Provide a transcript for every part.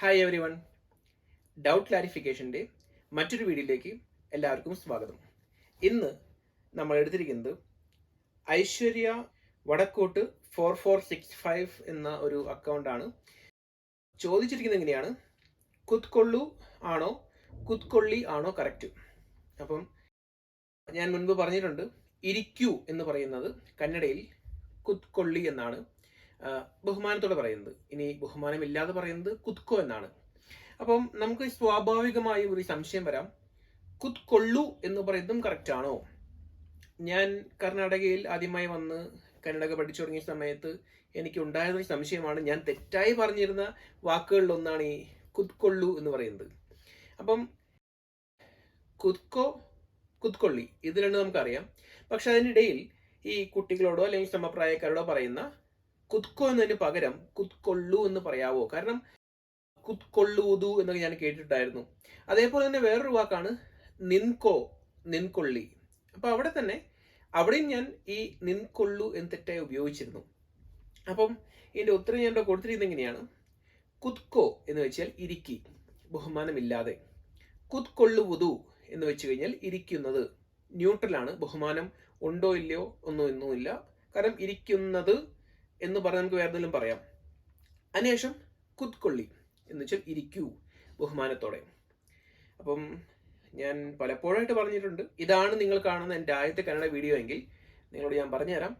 Hi everyone doubt ക്ലാരിഫിക്കേഷന്റെ മറ്റൊരു വീഡിയോയിലേക്ക് എല്ലാവർക്കും സ്വാഗതം. ഇന്ന് നമ്മൾ എടുത്തിരിക്കുന്നത് ഐശ്വര്യ വടക്കോട്ട് ഫോർ ഫോർ സിക്സ് ഫൈവ് എന്ന ഒരു അക്കൗണ്ടാണ് ചോദിച്ചിരിക്കുന്നത് എങ്ങനെയാണ്? കുത്കൊള്ളു ആണോ? കുത്കൊള്ളി ആണോ? കറക്റ്റ് അപ്പം ഞാൻ മുൻപ് പറഞ്ഞിട്ടുണ്ട് ഇരിക്കൂ എന്ന് പറയുന്നത് കന്നഡയിൽ കുത്കൊള്ളി എന്നാണ്. ബഹുമാനത്തോടെ പറയുന്നത്. ഇനി ബഹുമാനമില്ലാതെ പറയുന്നത് കുത്കോ എന്നാണ്. അപ്പം നമുക്ക് സ്വാഭാവികമായും ഒരു സംശയം വരാം. കുത്കൊള്ളു എന്ന് പറയുന്നതും കറക്റ്റ് ആണോ? ഞാൻ കർണാടകയിൽ ആദ്യമായി വന്ന് കന്നഡക പഠിച്ചു തുടങ്ങിയ സമയത്ത് എനിക്ക് ഉണ്ടായിരുന്ന സംശയമാണ്. ഞാൻ തെറ്റായി പറഞ്ഞിരുന്ന വാക്കുകളിലൊന്നാണ് ഈ കുത്കൊള്ളു എന്ന് പറയുന്നത്. അപ്പം കുത്കോ കുത്കൊള്ളി ഇത് രണ്ടും നമുക്കറിയാം. പക്ഷെ അതിനിടയിൽ ഈ കുട്ടികളോടോ അല്ലെങ്കിൽ സമപ്രായക്കാരോടോ പറയുന്ന കുത്കോ എന്നതിന് പകരം കുത്കൊള്ളു എന്ന് പറയാവോ? കാരണം കുത്കൊള്ളൂതു എന്നൊക്കെ ഞാൻ കേട്ടിട്ടുണ്ടായിരുന്നു. അതേപോലെ തന്നെ വേറൊരു വാക്കാണ് നിൻകോ നിൻകൊള്ളി. അപ്പൊ അവിടെ തന്നെ അവിടെയും ഞാൻ ഈ നിൻകൊള്ളു എന്ന് തെറ്റായി ഉപയോഗിച്ചിരുന്നു. അപ്പം ഇതിന്റെ ഉത്തരം ഞാൻ ഇവിടെ കൊടുത്തിരിക്കുന്നത് എങ്ങനെയാണ് കുത്കോ എന്ന് വെച്ചാൽ ഇരിക്കി ബഹുമാനമില്ലാതെ. കുത്കൊള്ളുവുതു എന്ന് വെച്ച് കഴിഞ്ഞാൽ ഇരിക്കുന്നത്. ന്യൂട്രലാണ് ബഹുമാനം ഉണ്ടോ ഇല്ലയോ ഒന്നും ഒന്നുമില്ല. കാരണം ഇരിക്കുന്നത് എന്ന് പറഞ്ഞ് നമുക്ക് വേറെ എന്തെങ്കിലും പറയാം. അതിനുശേഷം കുത്കൊള്ളി എന്ന് വെച്ചാൽ ഇരിക്കൂ ബഹുമാനത്തോടെ. അപ്പം ഞാൻ പലപ്പോഴായിട്ട് പറഞ്ഞിട്ടുണ്ട് ഇതാണ് നിങ്ങൾ കാണുന്ന എന്റെ ആദ്യത്തെ കന്നഡ വീഡിയോ എങ്കിൽ നിങ്ങളോട് ഞാൻ പറഞ്ഞുതരാം.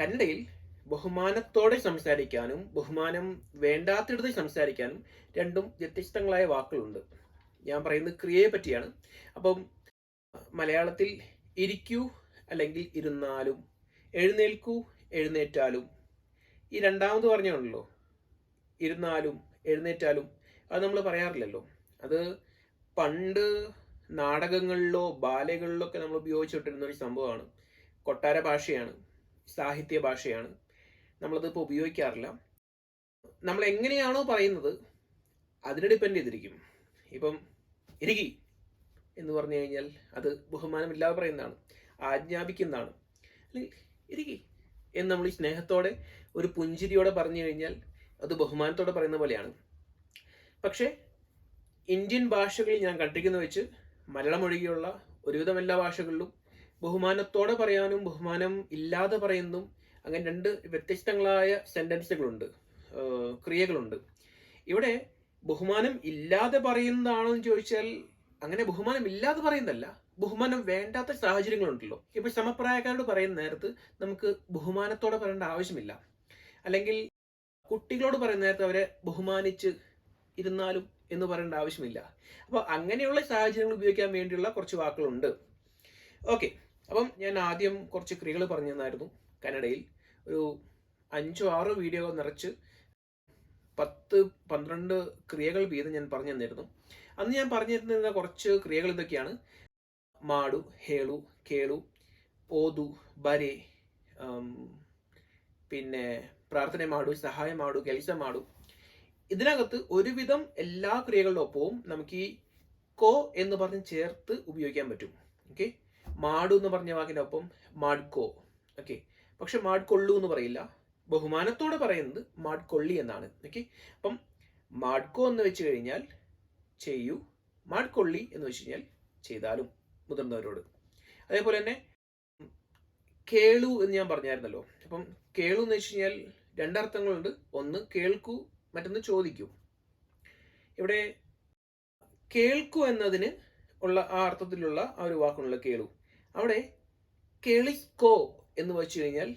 കന്നഡയിൽ ബഹുമാനത്തോടെ സംസാരിക്കാനും ബഹുമാനം വേണ്ടാത്തിടത്ത് സംസാരിക്കാനും രണ്ടും വ്യത്യസ്തങ്ങളായ വാക്കുകളുണ്ട്. ഞാൻ പറയുന്നത് ക്രിയയെ പറ്റിയാണ്. അപ്പം മലയാളത്തിൽ ഇരിക്കൂ അല്ലെങ്കിൽ ഇരുന്നാലും എഴുന്നേൽക്കൂ എഴുന്നേറ്റാലും ഈ രണ്ടാമത് പറഞ്ഞാണല്ലോ. ഇരുന്നാലും എഴുന്നേറ്റാലും അത് നമ്മൾ പറയാറില്ലല്ലോ. അത് പണ്ട് നാടകങ്ങളിലോ ബാലകളിലോ ഒക്കെ നമ്മൾ ഉപയോഗിച്ചുകൊണ്ടിരുന്ന ഒരു സംഭവമാണ്. കൊട്ടാര ഭാഷയാണ് സാഹിത്യ ഭാഷയാണ്. നമ്മളതിപ്പോൾ ഉപയോഗിക്കാറില്ല. നമ്മൾ എങ്ങനെയാണോ പറയുന്നത് അതിനെ ഡിപ്പെൻഡ് ചെയ്തിരിക്കും. ഇപ്പം ഇരിക്കി എന്ന് പറഞ്ഞു കഴിഞ്ഞാൽ അത് ബഹുമാനമില്ലാതെ പറയുന്നതാണ് ആജ്ഞാപിക്കുന്നതാണ്. അല്ലെങ്കിൽ ഇരിക്കി എന്ന് നമ്മൾ സ്നേഹത്തോടെ ഒരു പുഞ്ചിരിയോടെ പറഞ്ഞു കഴിഞ്ഞാൽ അത് ബഹുമാനത്തോടെ പറയുന്ന പോലെയാണ്. പക്ഷേ ഇന്ത്യൻ ഭാഷകളിൽ ഞാൻ കണ്ടിരിക്കുന്ന വെച്ച് മലയാളം ഒഴികെയുള്ള ഒരുവിധം എല്ലാ ഭാഷകളിലും ബഹുമാനത്തോടെ പറയാനും ബഹുമാനം ഇല്ലാതെ പറയുന്നതും അങ്ങനെ രണ്ട് വ്യത്യസ്തങ്ങളായ സെന്റൻസുകളുണ്ട് ക്രിയകളുണ്ട്. ഇവിടെ ബഹുമാനം ഇല്ലാതെ പറയുന്നതാണോ എന്ന് ചോദിച്ചാൽ അങ്ങനെ ബഹുമാനം ഇല്ലാതെ പറയുന്നതല്ല ബഹുമാനം വേണ്ടാത്ത സാഹചര്യങ്ങളുണ്ടല്ലോ. ഇപ്പൊ സമപ്രായക്കാരോട് പറയുന്ന നേരത്ത് നമുക്ക് ബഹുമാനത്തോടെ പറയേണ്ട ആവശ്യമില്ല. അല്ലെങ്കിൽ കുട്ടികളോട് പറയുന്ന നേരത്തെ അവരെ ബഹുമാനിച്ച് ഇരുന്നാലും എന്ന് പറയേണ്ട ആവശ്യമില്ല. അപ്പോൾ അങ്ങനെയുള്ള സാഹചര്യങ്ങൾ ഉപയോഗിക്കാൻ വേണ്ടിയുള്ള കുറച്ച് വാക്കുകളുണ്ട്. ഓക്കെ. അപ്പം ഞാൻ ആദ്യം കുറച്ച് ക്രിയകൾ പറഞ്ഞു തന്നായിരുന്നു കന്നഡയിൽ. ഒരു അഞ്ചോ ആറോ വീഡിയോ നിറച്ച് പത്ത് പന്ത്രണ്ട് ക്രിയകൾ വീതം ഞാൻ പറഞ്ഞു തന്നിരുന്നു. അന്ന് ഞാൻ പറഞ്ഞു തന്നിരുന്ന കുറച്ച് ക്രിയകൾ ഇതൊക്കെയാണ്. മാടു ഹേളു കേളു ഓതു ബരെ പിന്നെ പ്രാർത്ഥന മാടു സഹായം മാടു കെൽസ മാടു. ഇതിനകത്ത് ഒരുവിധം എല്ലാ ക്രിയകളുടെ ഒപ്പവും നമുക്ക് ഈ കോ എന്ന് പറഞ്ഞ് ചേർത്ത് ഉപയോഗിക്കാൻ പറ്റും. ഓക്കെ മാടു എന്ന് പറഞ്ഞ വാക്കിന്റെ ഒപ്പം മാഡ്കോ. ഓക്കെ പക്ഷെ മാഡ്കൊള്ളു എന്ന് പറയില്ല. ബഹുമാനത്തോടെ പറയുന്നത് മാഡ്കൊള്ളി എന്നാണ്. ഓക്കെ അപ്പം മാഡ്കോ എന്ന് വെച്ച് കഴിഞ്ഞാൽ ചെയ്യൂ മാഡ്കൊള്ളി എന്ന് വെച്ച് കഴിഞ്ഞാൽ ചെയ്താലും മുതിർന്നവരോട്. അതേപോലെ തന്നെ കേളു എന്ന് ഞാൻ പറഞ്ഞായിരുന്നല്ലോ. അപ്പം കേളു എന്ന് വെച്ച് കഴിഞ്ഞാൽ രണ്ടർത്ഥങ്ങളുണ്ട്. ഒന്ന് കേൾക്കൂ മറ്റൊന്ന് ചോദിക്കൂ. ഇവിടെ കേൾക്കൂ എന്നതിന് ഉള്ള ആ അർത്ഥത്തിലുള്ള ആ ഒരു വാക്കുള്ള കേളു. അവിടെ കേളിക്കോ എന്ന് വെച്ച് കഴിഞ്ഞാൽ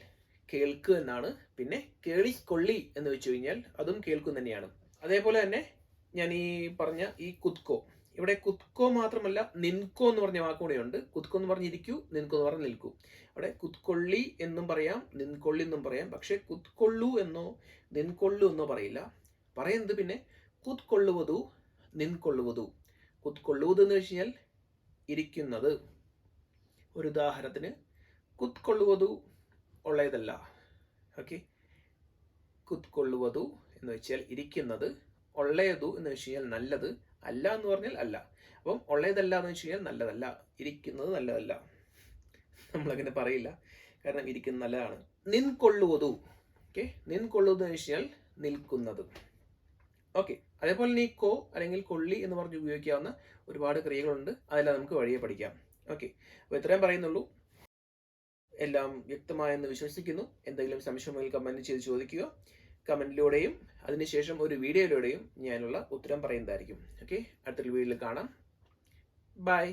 കേൾക്ക് എന്നാണ്. പിന്നെ കേളിക്കൊള്ളി എന്ന് വെച്ച് കഴിഞ്ഞാൽ അതും കേൾക്കും തന്നെയാണ്. അതേപോലെ തന്നെ ഞാൻ ഈ പറഞ്ഞ ഈ കുത്കോ. ഇവിടെ കുത്കോ മാത്രമല്ല നിൻകോ എന്ന് പറഞ്ഞ വാക്കുകൂടെയുണ്ട് കുത്കോ എന്ന് പറഞ്ഞിരിക്കൂ നിൻകോ എന്ന് പറഞ്ഞ് നിൽക്കൂ. അവിടെ കുത്കൊള്ളി എന്നും പറയാം നിൻകൊള്ളി എന്നും പറയാം. പക്ഷേ കുത്കൊള്ളു എന്നോ നിൻകൊള്ളു എന്നോ പറയില്ല. പറയുന്നത് പിന്നെ കുത്കൊള്ളുവതു നിൻകൊള്ളുവതു. കുത്കൊള്ളുവത് എന്ന് വെച്ച് ഇരിക്കുന്നത്. ഒരു ഉദാഹരണത്തിന് കുത്കൊള്ളുവതു ഉള്ളതല്ല. ഓക്കെ. കുത്കൊള്ളുവതു എന്ന് വെച്ചാൽ ഇരിക്കുന്നത് ഉള്ളയതു എന്ന് വെച്ച് കഴിഞ്ഞാൽ നല്ലത്. അല്ല എന്ന് പറഞ്ഞാൽ അല്ല. അപ്പം ഉള്ളതല്ല എന്ന് വെച്ച് കഴിഞ്ഞാൽ നല്ലതല്ല. ഇരിക്കുന്നത് നല്ലതല്ല. നമ്മളങ്ങനെ പറയില്ല. കാരണം ഇരിക്കുന്നത് നല്ലതാണ്. നിൻകൊള്ളുവതു. ഓക്കെ? നിൻകൊള്ളുവതു എന്ന് വെച്ച് കഴിഞ്ഞാൽ നിൽക്കുന്നത്. ഓക്കെ? അതേപോലെ തന്നെ ഈ കോ അല്ലെങ്കിൽ കൊള്ളി എന്ന് പറഞ്ഞ് ഉപയോഗിക്കാവുന്ന ഒരുപാട് ക്രിയകളുണ്ട്. അതെല്ലാം നമുക്ക് വഴിയെ പഠിക്കാം. ഓക്കെ? അപ്പോൾ ഇത്രയും പറയുന്നുള്ളൂ. എല്ലാം വ്യക്തമായെന്ന് വിശ്വസിക്കുന്നു. എന്തെങ്കിലും സംശയമെങ്കിൽ കമന്റ് ചെയ്ത് ചോദിക്കുക. കമന്റിലൂടെയും അതിനുശേഷം ഒരു വീഡിയോയിലൂടെയും ഞാനുള്ള ഉത്തരം പറയുന്നതായിരിക്കും. ഓക്കെ അടുത്തൊരു വീഡിയോയിൽ കാണാം. ബൈ